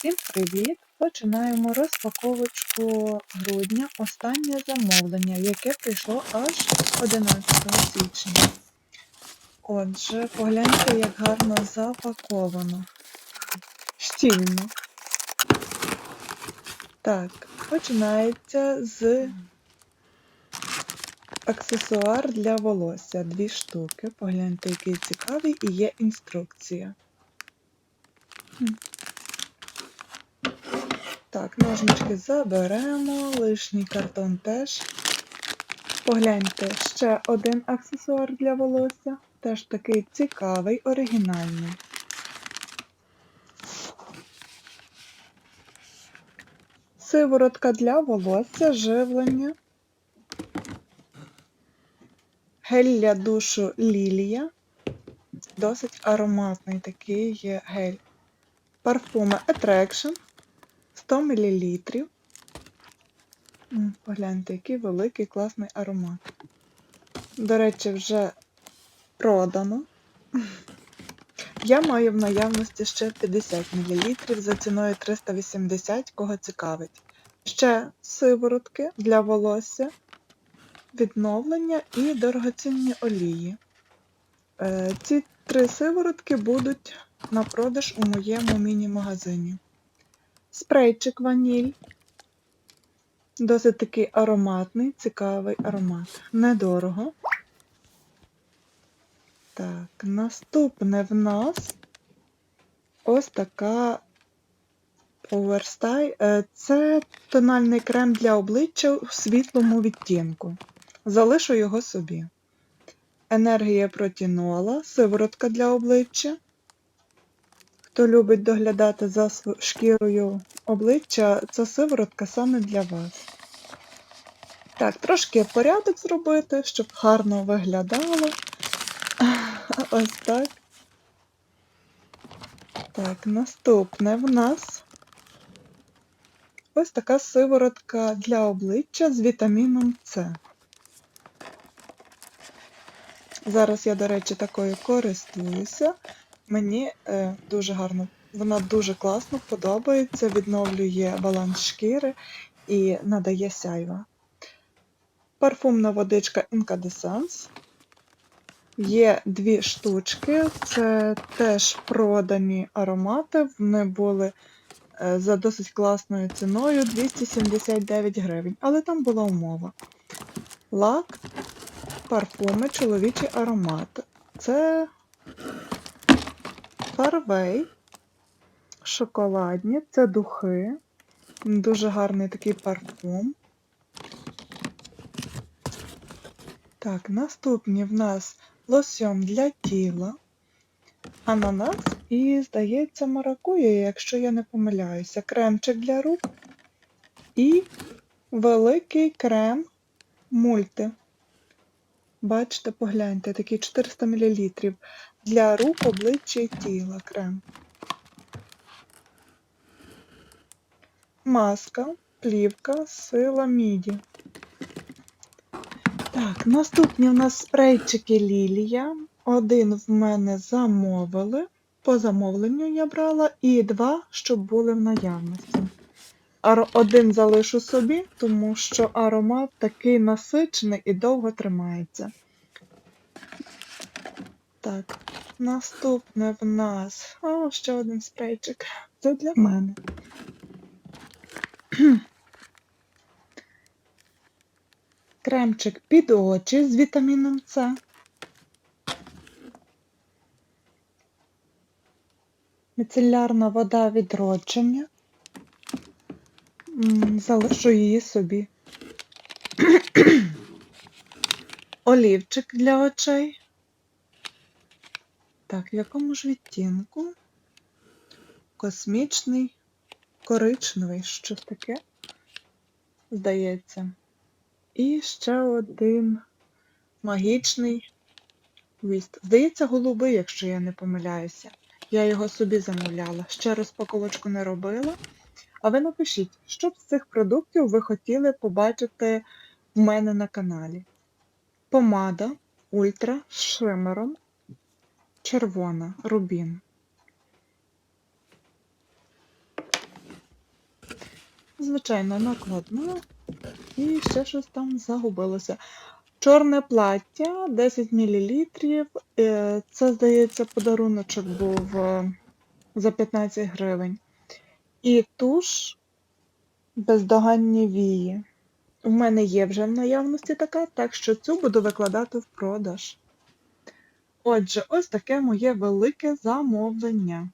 Всім привіт! Починаємо розпаковочку грудня. Останнє замовлення, яке прийшло аж 11 січня. Отже, погляньте, як гарно запаковано. Щільно. Так, починається з аксесуар для волосся. Дві штуки. Погляньте, який цікавий, і є інструкція. Так, ножнички заберемо, лишній картон теж. Погляньте, ще один аксесуар для волосся. Теж такий цікавий, оригінальний. Сиворотка для волосся, живлення. Гель для душу Лілія. Досить ароматний такий є гель. Парфуми Attraction 100 мл. Погляньте, який великий класний аромат. До речі, вже продано. Я маю в наявності ще 50 мл за ціною 380, кого цікавить. Ще сиворотки для волосся, відновлення і дорогоцінні олії. Е, Ці три сиворотки будуть на продаж у моєму міні-магазині. Спрейчик ваніль. Досить такий ароматний, цікавий аромат. Недорого. Так, наступне в нас ось така Overstyle. Е, Це тональний крем для обличчя у світлому відтінку. Залишу його собі. Енергія протінола, сиворотка для обличчя. Хто любить доглядати за шкірою обличчя, ця сиворотка саме для вас. Так, трошки порядок зробити, щоб гарно виглядало. Ось так. Так, наступне в нас ось така сиворотка для обличчя з вітаміном С. Зараз я, до речі, такою користуюся. Мені е, дуже гарно, вона дуже класно подобається, відновлює баланс шкіри і надає сяйва. Парфумна водичка Incandescence. Є дві штучки, це теж продані аромати. Вони були е, за досить класною ціною 279 гривень, але там була умова. Лак, парфуми, чоловічий аромат. Це Фарвей, шоколадні, це духи. Дуже гарний такий парфум. Так, наступні в нас лосьон для тіла, ананас і, здається, маракуя, якщо я не помиляюся, кремчик для рук і великий крем мульти. Бачите, погляньте, такий 400 мл для рук, обличчя і тіла крем. Маска, плівка, сила міді. Так, наступні у нас спрейчики Лілія. Один в мене замовили. По замовленню я брала, і два, щоб були в наявності. Один залишу собі, тому що аромат такий насичений і довго тримається. Так, наступне в нас. О, ще один спрейчик. Це для мене. Кремчик під очі з вітаміном С. Міцелярна вода відродження. Залишу її собі. Олівчик для очей. Так, в якому ж відтінку? Космічний, коричневий, щось таке, здається. І ще один магічний віст. Здається, голубий, якщо я не помиляюся. Я його собі замовляла. Ще розпаковочку не робила. А ви напишіть, що б з цих продуктів ви хотіли побачити в мене на каналі. Помада Ультра з шимером, червона, рубін. Звичайно, накладна. І ще щось там загубилося. Чорне плаття 10 мл. Е, Це, здається, подаруночок був е, за 15 гривень. І туш бездоганні вії. У мене є вже в наявності така, так що цю буду викладати в продаж. Отже, ось таке моє велике замовлення.